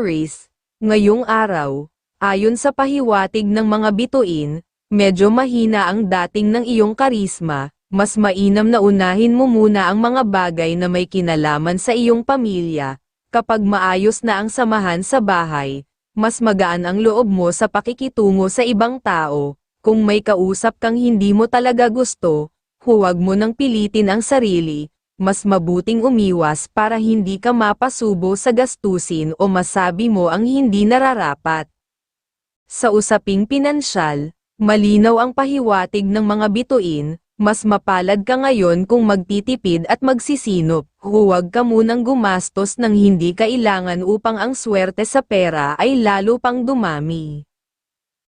Aris, ngayong araw, ayon sa pahiwatig ng mga bituin, medyo mahina ang dating ng iyong karisma, mas mainam na unahin mo muna ang mga bagay na may kinalaman sa iyong pamilya, kapag maayos na ang samahan sa bahay, mas magaan ang loob mo sa pakikitungo sa ibang tao, kung may kausap kang hindi mo talaga gusto, huwag mo nang pilitin ang sarili, mas mabuting umiwas para hindi ka mapasubo sa gastusin o masabi mo ang hindi nararapat. Sa usaping pinansyal, malinaw ang pahiwatig ng mga bituin, mas mapalad ka ngayon kung magtitipid at magsisinop, huwag ka munang gumastos ng hindi kailangan upang ang swerte sa pera ay lalo pang dumami.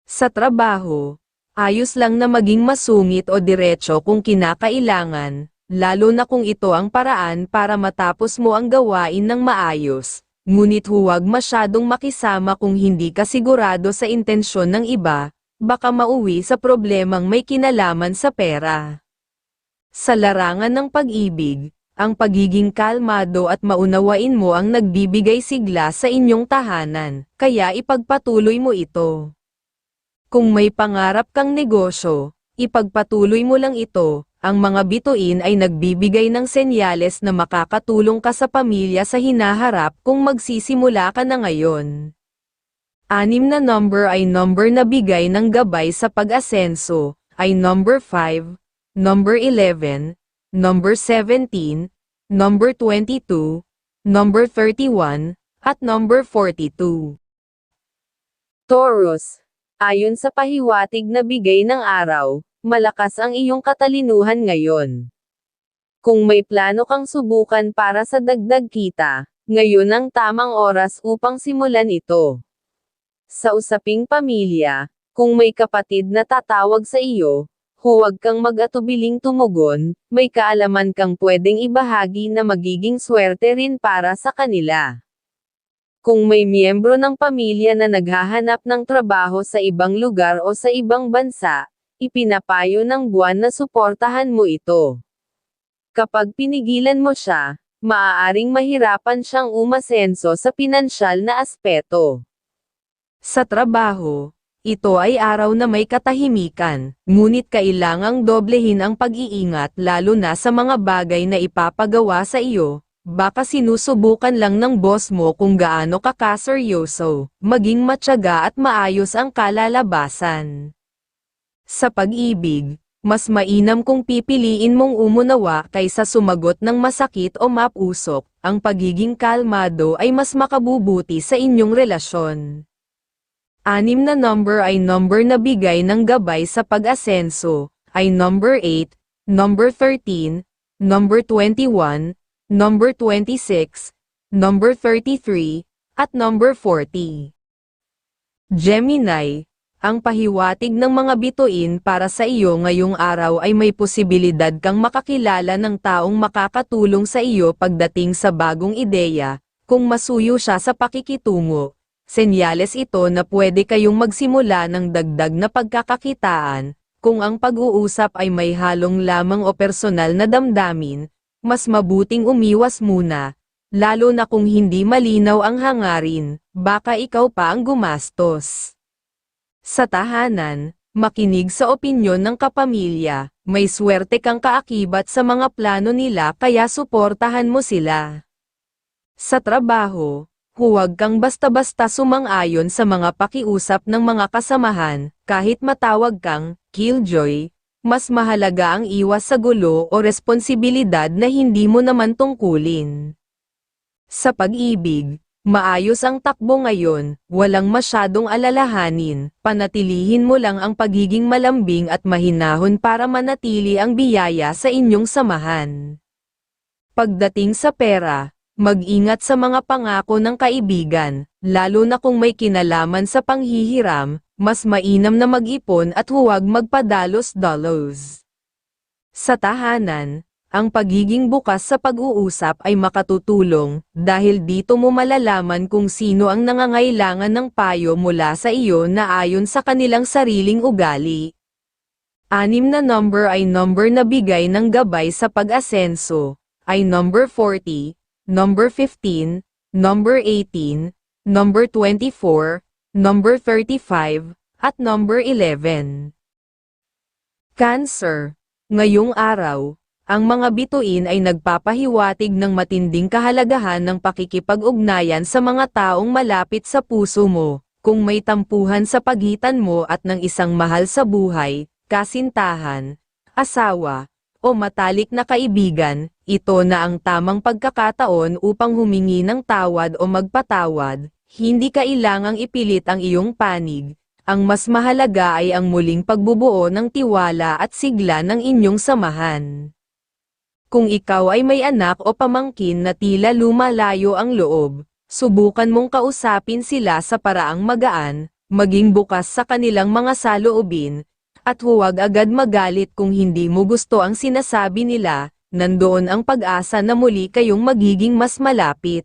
Sa trabaho, ayos lang na maging masungit o diretso kung kinakailangan, lalo na kung ito ang paraan para matapos mo ang gawain ng maayos, ngunit huwag masyadong makisama kung hindi ka sigurado sa intensyon ng iba, baka mauwi sa problemang may kinalaman sa pera. Sa larangan ng pag-ibig, ang pagiging kalmado at maunawain mo ang nagbibigay sigla sa inyong tahanan, kaya ipagpatuloy mo ito. Kung may pangarap kang negosyo, ipagpatuloy mo lang ito, ang mga bituin ay nagbibigay ng senyales na makakatulong ka sa pamilya sa hinaharap kung magsisimula ka na ngayon. Anim na number ay number na bigay ng gabay sa pag-asenso, ay number 5, number 11, number 17, number 22, number 31, at number 42. Taurus, ayon sa pahiwatig na bigay ng araw, malakas ang iyong katalinuhan ngayon. Kung may plano kang subukan para sa dagdag kita, ngayon ang tamang oras upang simulan ito. Sa usaping pamilya, kung may kapatid na tatawag sa iyo, huwag kang mag-atubiling tumugon, may kaalaman kang pwedeng ibahagi na magiging swerte rin para sa kanila. Kung may miyembro ng pamilya na naghahanap ng trabaho sa ibang lugar o sa ibang bansa, ipinapayo ng buwan na suportahan mo ito. Kapag pinigilan mo siya, maaaring mahirapan siyang umasenso sa pinansyal na aspeto. Sa trabaho, ito ay araw na may katahimikan, ngunit kailangang doblehin ang pag-iingat lalo na sa mga bagay na ipapagawa sa iyo, baka sinusubukan lang ng boss mo kung gaano ka kaseryoso, maging matyaga at maayos ang kalalabasan. Sa pag-ibig, mas mainam kung pipiliin mong umunawa kaysa sumagot ng masakit o mapusok, ang pagiging kalmado ay mas makabubuti sa inyong relasyon. Anim na number ay number na bigay ng gabay sa pag-asenso, ay number 8, number 13, number 21, number 26, number 33, at number 40. Gemini, ang pahiwatig ng mga bituin para sa iyo ngayong araw ay may posibilidad kang makakilala ng taong makakatulong sa iyo pagdating sa bagong ideya, kung masuyo siya sa pakikitungo. Senyales ito na pwede kayong magsimula ng dagdag na pagkakakitaan, kung ang pag-uusap ay may halong lamang o personal na damdamin, mas mabuting umiwas muna, lalo na kung hindi malinaw ang hangarin, baka ikaw pa ang gumastos. Sa tahanan, makinig sa opinyon ng kapamilya, may swerte kang kaakibat sa mga plano nila kaya suportahan mo sila. Sa trabaho, huwag kang basta-basta sumang-ayon sa mga pakiusap ng mga kasamahan, kahit matawag kang killjoy, mas mahalaga ang iwas sa gulo o responsibilidad na hindi mo naman tungkulin. Sa pag-ibig, Maayos ang takbo ngayon, walang masyadong alalahanin, panatilihin mo lang ang pagiging malambing at mahinahon para manatili ang biyaya sa inyong samahan. Pagdating sa pera, mag-ingat sa mga pangako ng kaibigan, lalo na kung may kinalaman sa panghihiram, mas mainam na mag-ipon at huwag magpadalos-dalos. Sa tahanan, ang pagiging bukas sa pag-uusap ay makatutulong, dahil dito mo malalaman kung sino ang nangangailangan ng payo mula sa iyo na ayon sa kanilang sariling ugali. Anim na number ay number na bigay ng gabay sa pag-asenso, ay number 40, number 15, number 18, number 24, number 35, at number 11. Cancer. Ngayong araw, ang mga bituin ay nagpapahiwatig ng matinding kahalagahan ng pakikipag-ugnayan sa mga taong malapit sa puso mo, kung may tampuhan sa pagitan mo at ng isang mahal sa buhay, kasintahan, asawa, o matalik na kaibigan, ito na ang tamang pagkakataon upang humingi ng tawad o magpatawad, hindi kailangang ipilit ang iyong panig, ang mas mahalaga ay ang muling pagbubuo ng tiwala at sigla ng inyong samahan. Kung ikaw ay may anak o pamangkin na tila lumalayo ang loob, subukan mong kausapin sila sa paraang magaan, maging bukas sa kanilang mga saloobin, at huwag agad magalit kung hindi mo gusto ang sinasabi nila, nandoon ang pag-asa na muli kayong magiging mas malapit.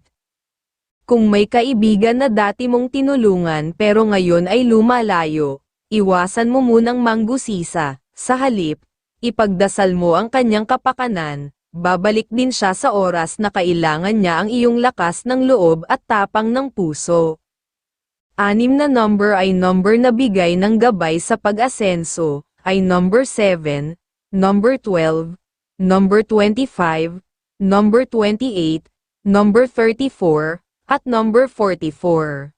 Kung may kaibigan na dati mong tinulungan pero ngayon ay lumalayo, iwasan mo munang manggusisa, sa halip, ipagdasal mo ang kanyang kapakanan, babalik din siya sa oras na kailangan niya ang iyong lakas ng loob at tapang ng puso. Anim na number ay number na bigay ng gabay sa pag-asenso, ay number 7, number 12, number 25, number 28, number 34, at number 44.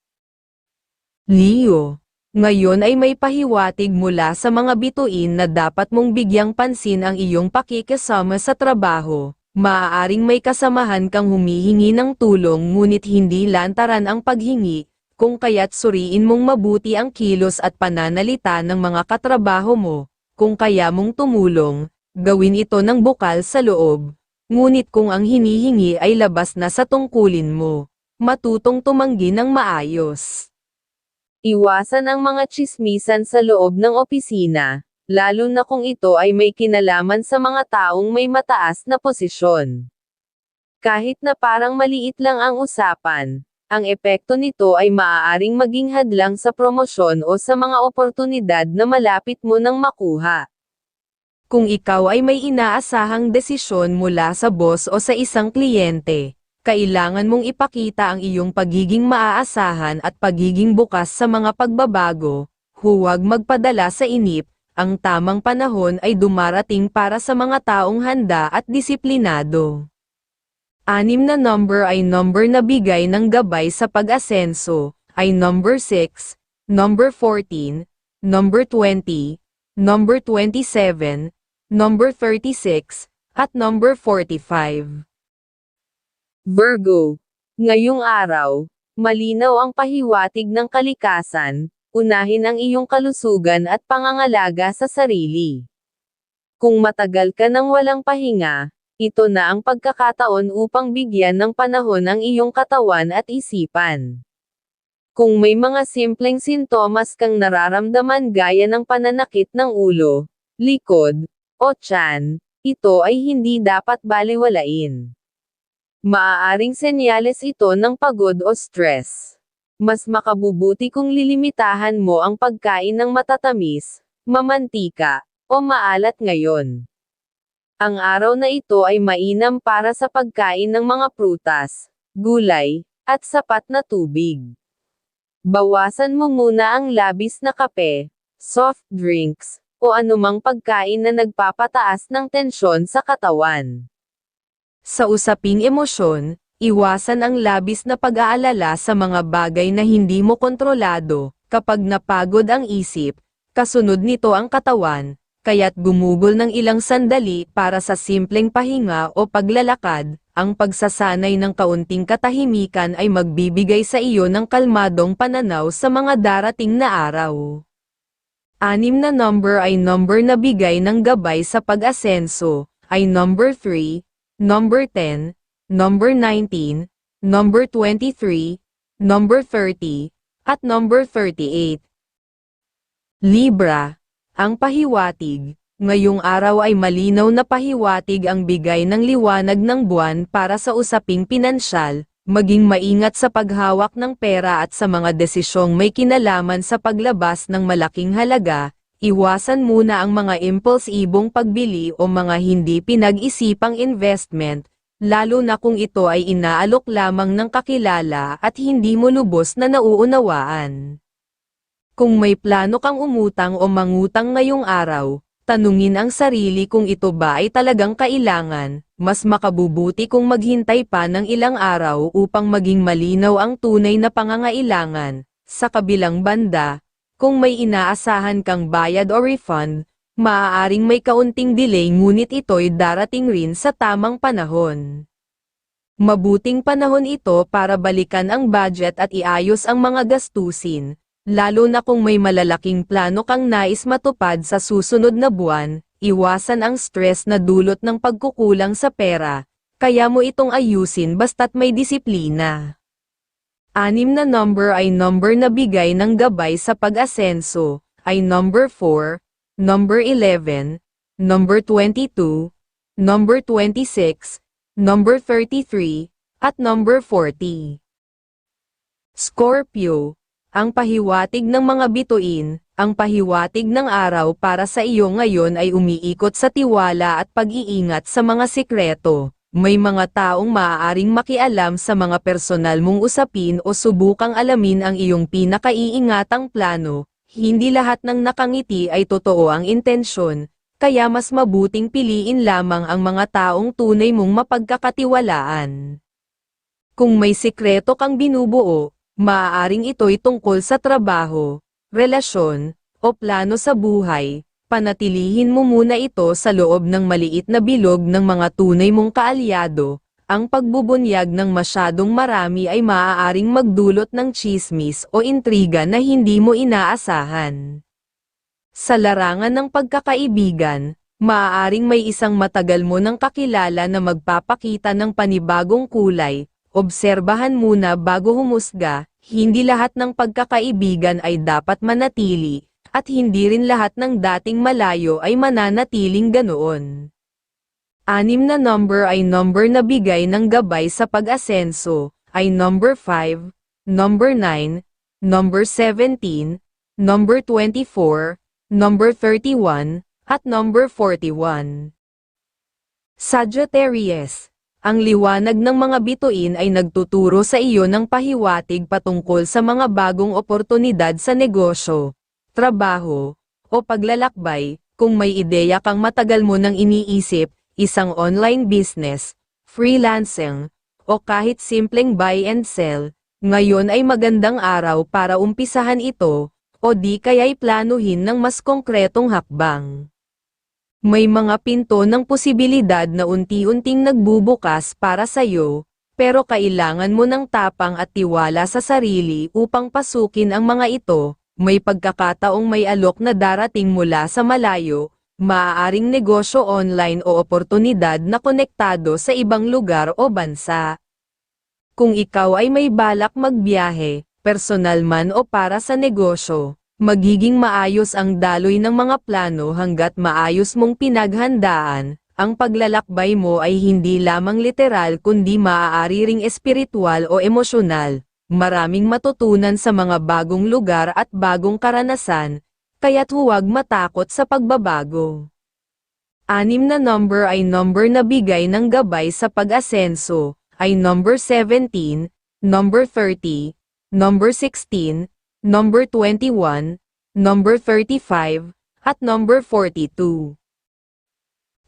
Leo, ngayon ay may pahiwatig mula sa mga bituin na dapat mong bigyang pansin ang iyong pakikasama sa trabaho. Maaaring may kasamahan kang humihingi ng tulong ngunit hindi lantaran ang paghingi, kung kaya't suriin mong mabuti ang kilos at pananalita ng mga katrabaho mo, kung kaya mong tumulong, gawin ito ng bukal sa loob. Ngunit kung ang hinihingi ay labas na sa tungkulin mo, matutong tumanggi ng maayos. Iwasan ang mga chismisan sa loob ng opisina, lalo na kung ito ay may kinalaman sa mga taong may mataas na posisyon. Kahit na parang maliit lang ang usapan, ang epekto nito ay maaaring maging hadlang sa promosyon o sa mga oportunidad na malapit mo nang makuha. Kung ikaw ay may inaasahang desisyon mula sa boss o sa isang kliyente, kailangan mong ipakita ang iyong pagiging maaasahan at pagiging bukas sa mga pagbabago, huwag magpadala sa inip, ang tamang panahon ay dumarating para sa mga taong handa at disiplinado. Anim na number ay number na bigay ng gabay sa pag-asenso, ay number 6, number 14, number 20, number 27, number 36, at number 45. Virgo. Ngayong araw, malinaw ang pahiwatig ng kalikasan, unahin ang iyong kalusugan at pangangalaga sa sarili. Kung matagal ka nang walang pahinga, ito na ang pagkakataon upang bigyan ng panahon ang iyong katawan at isipan. Kung may mga simpleng sintomas kang nararamdaman gaya ng pananakit ng ulo, likod, o tiyan, ito ay hindi dapat baliwalain. Maaaring senyales ito ng pagod o stress. Mas makabubuti kung lilimitahan mo ang pagkain ng matatamis, mamantika, o maalat ngayon. Ang araw na ito ay mainam para sa pagkain ng mga prutas, gulay, at sapat na tubig. Bawasan mo muna ang labis na kape, soft drinks, o anumang pagkain na nagpapataas ng tensyon sa katawan. Sa usaping emosyon, iwasan ang labis na pag-aalala sa mga bagay na hindi mo kontrolado, kapag napagod ang isip, kasunod nito ang katawan, kaya't gumugol ng ilang sandali para sa simpleng pahinga o paglalakad, ang pagsasanay ng kaunting katahimikan ay magbibigay sa iyo ng kalmadong pananaw sa mga darating na araw. Anim na number ay number na bigay ng gabay sa pag-asenso, ay number 3, number 10, number 19, number 23, number 30, at number 38. Libra, ang pahiwatig, ngayong araw ay malinaw na pahiwatig ang bigay ng liwanag ng buwan para sa usaping pinansyal, maging maingat sa paghawak ng pera at sa mga desisyong may kinalaman sa paglabas ng malaking halaga, Iwasan muna ang mga impulsibong pagbili o mga hindi pinag-isipang investment, lalo na kung ito ay inaalok lamang ng kakilala at hindi mo lubos na nauunawaan. Kung may plano kang umutang o mangutang ngayong araw, tanungin ang sarili kung ito ba ay talagang kailangan, mas makabubuti kung maghintay pa ng ilang araw upang maging malinaw ang tunay na pangangailangan. Sa kabilang banda, kung may inaasahan kang bayad o refund, maaaring may kaunting delay ngunit ito'y darating rin sa tamang panahon. Mabuting panahon ito para balikan ang budget at iayos ang mga gastusin, lalo na kung may malalaking plano kang nais matupad sa susunod na buwan, iwasan ang stress na dulot ng pagkukulang sa pera, kaya mo itong ayusin basta't may disiplina. Anim na number ay number na bigay ng gabay sa pag-asenso, ay number 4, number 11, number 22, number 26, number 33, at number 40. Scorpio, ang pahiwatig ng mga bituin, ang pahiwatig ng araw para sa iyo ngayon ay umiikot sa tiwala at pag-iingat sa mga sikreto. May mga taong maaaring makialam sa mga personal mong usapin o subukang alamin ang iyong pinakaiingatang plano. Hindi lahat ng nakangiti ay totoo ang intensyon, kaya mas mabuting piliin lamang ang mga taong tunay mong mapagkakatiwalaan. Kung may sikreto kang binubuo, maaaring ito'y tungkol sa trabaho, relasyon, o plano sa buhay, panatilihin mo muna ito sa loob ng maliit na bilog ng mga tunay mong kaalyado, ang pagbubunyag ng masyadong marami ay maaaring magdulot ng chismis o intriga na hindi mo inaasahan. Sa larangan ng pagkakaibigan, maaaring may isang matagal mo ng kakilala na magpapakita ng panibagong kulay, obserbahan muna bago humusga, hindi lahat ng pagkakaibigan ay dapat manatili, at hindi rin lahat ng dating malayo ay mananatiling ganoon. Anim na number ay number na bigay ng gabay sa pag-asenso, ay number 5, number 9, number 17, number 24, number 31, at number 41. Sagittarius, ang liwanag ng mga bituin ay nagtuturo sa iyo ng pahiwatig patungkol sa mga bagong oportunidad sa negosyo, trabaho, o paglalakbay, kung may ideya kang matagal mo nang iniisip, isang online business, freelancing, o kahit simpleng buy and sell, ngayon ay magandang araw para umpisahan ito, o di kaya'y planuhin ng mas konkretong hakbang. May mga pinto ng posibilidad na unti-unting nagbubukas para sa'yo, pero kailangan mo ng tapang at tiwala sa sarili upang pasukin ang mga ito, may pagkakataong may alok na darating mula sa malayo, maaaring negosyo online o oportunidad na konektado sa ibang lugar o bansa. Kung ikaw ay may balak magbiyahe, personal man o para sa negosyo, magiging maayos ang daloy ng mga plano hanggat maayos mong pinaghandaan, ang paglalakbay mo ay hindi lamang literal kundi maaari ring espiritual o emosyonal, maraming matutunan sa mga bagong lugar at bagong karanasan, kaya't huwag matakot sa pagbabago. Anim na number ay number na bigay ng gabay sa pag-asenso, ay number 17, number 30, number 16, number 21, number 35, at number 42.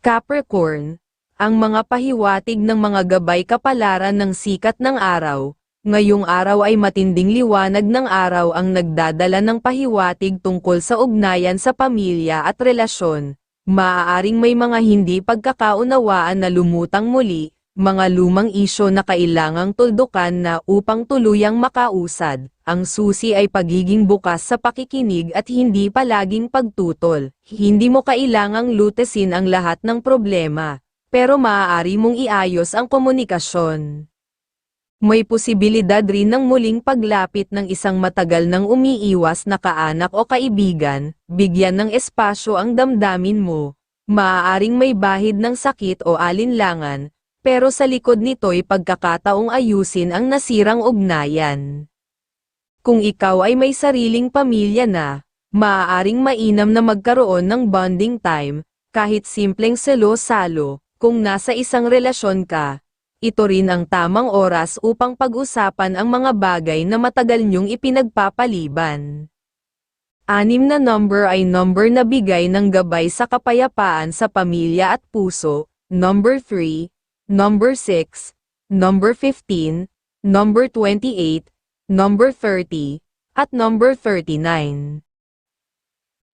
Capricorn, ang mga pahiwatig ng mga gabay kapalaran ng sikat ng araw, ngayong araw ay matinding liwanag ng araw ang nagdadala ng pahiwatig tungkol sa ugnayan sa pamilya at relasyon, maaaring may mga hindi pagkakaunawaan na lumutang muli, mga lumang isyo na kailangang tuldukan na upang tuluyang makausad. Ang susi ay pagiging bukas sa pakikinig at hindi palaging pagtutol. Hindi mo kailangang lutesin ang lahat ng problema, pero maaari mong iayos ang komunikasyon. May posibilidad rin ng muling paglapit ng isang matagal nang umiiwas na kaanak o kaibigan, bigyan ng espasyo ang damdamin mo. Maaaring may bahid ng sakit o alinlangan, pero sa likod nito'y pagkakataong ayusin ang nasirang ugnayan. Kung ikaw ay may sariling pamilya na, maaaring mainam na magkaroon ng bonding time, kahit simpleng selo-salo, kung nasa isang relasyon ka, ito rin ang tamang oras upang pag-usapan ang mga bagay na matagal niyong ipinagpapaliban. Anim na number ay number na bigay ng gabay sa kapayapaan sa pamilya at puso, number 3, number 6, number 15, number 28, number 30, at number 39.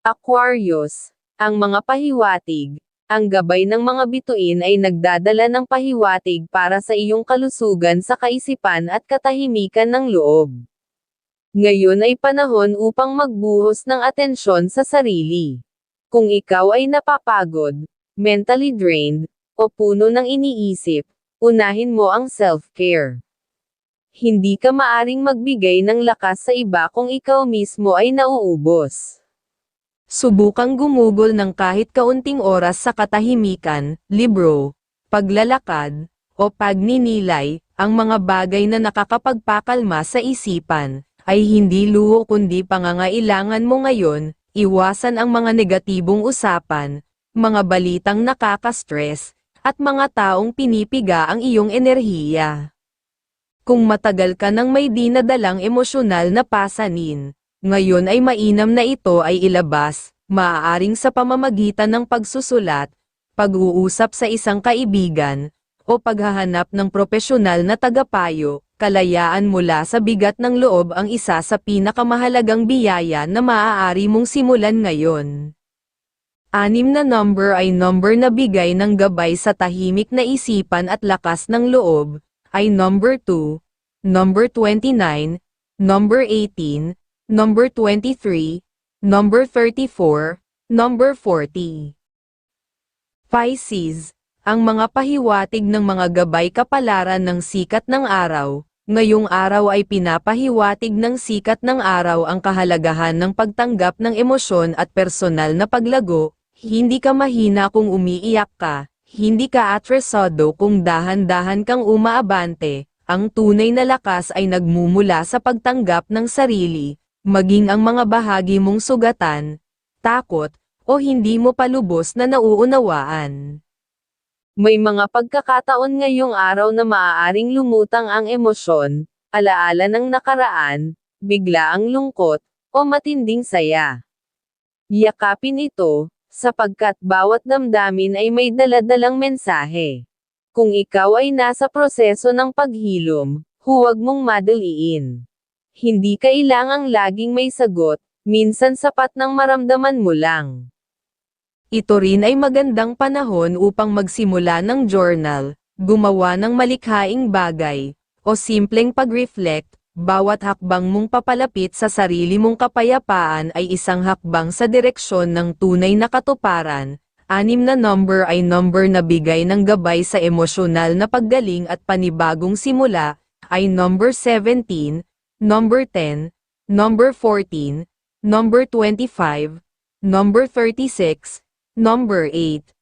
Aquarius, ang mga pahiwatig, ang gabay ng mga bituin ay nagdadala ng pahiwatig para sa iyong kalusugan sa kaisipan at katahimikan ng loob. Ngayon ay panahon upang magbuhos ng atensyon sa sarili. Kung ikaw ay napapagod, mentally drained, o puno ng iniisip, unahin mo ang self-care. Hindi ka maaring magbigay ng lakas sa iba kung ikaw mismo ay nauubos. Subukang gumugol ng kahit kaunting oras sa katahimikan, libro, paglalakad, o pagninilay, ang mga bagay na nakakapagpakalma sa isipan, ay hindi luho kundi pangangailangan mo ngayon, iwasan ang mga negatibong usapan, mga balitang nakaka-stress, at mga taong pinipiga ang iyong enerhiya. Kung matagal ka nang may dinadalang emosyonal na pasanin, ngayon ay mainam na ito ay ilabas, maaaring sa pamamagitan ng pagsusulat, pag-uusap sa isang kaibigan, o paghahanap ng propesyonal na tagapayo, kalayaan mula sa bigat ng loob ang isa sa pinakamahalagang biyaya na maaari mong simulan ngayon. Anim na number ay number na bigay ng gabay sa tahimik na isipan at lakas ng loob, ay number 2, number 29, number 18, number 23, number 34, number 40. Pisces, ang mga pahiwatig ng mga gabay kapalaran ng sikat ng araw, ngayong araw ay pinapahiwatig ng sikat ng araw ang kahalagahan ng pagtanggap ng emosyon at personal na paglago, hindi ka mahina kung umiiyak ka, hindi ka atresado kung dahan-dahan kang umaabante, ang tunay na lakas ay nagmumula sa pagtanggap ng sarili, maging ang mga bahagi mong sugatan, takot, o hindi mo palubos na nauunawaan. May mga pagkakataon ngayong araw na maaaring lumutang ang emosyon, alaala ng nakaraan, bigla ang lungkot, o matinding saya. Yakapin ito, sapagkat bawat damdamin ay may daladalang mensahe. Kung ikaw ay nasa proseso ng paghilom, huwag mong madaliin. Hindi kailangang laging may sagot, minsan sapat ng maramdaman mo lang. Ito rin ay magandang panahon upang magsimula ng journal, gumawa ng malikhaing bagay, o simpleng pag-reflect, bawat hakbang mong papalapit sa sarili mong kapayapaan ay isang hakbang sa direksyon ng tunay na katuparan. Anim na number ay number na bigay ng gabay sa emosyonal na paggaling at panibagong simula, ay number 17, number 10, number 14, number 25, number 36, number 8.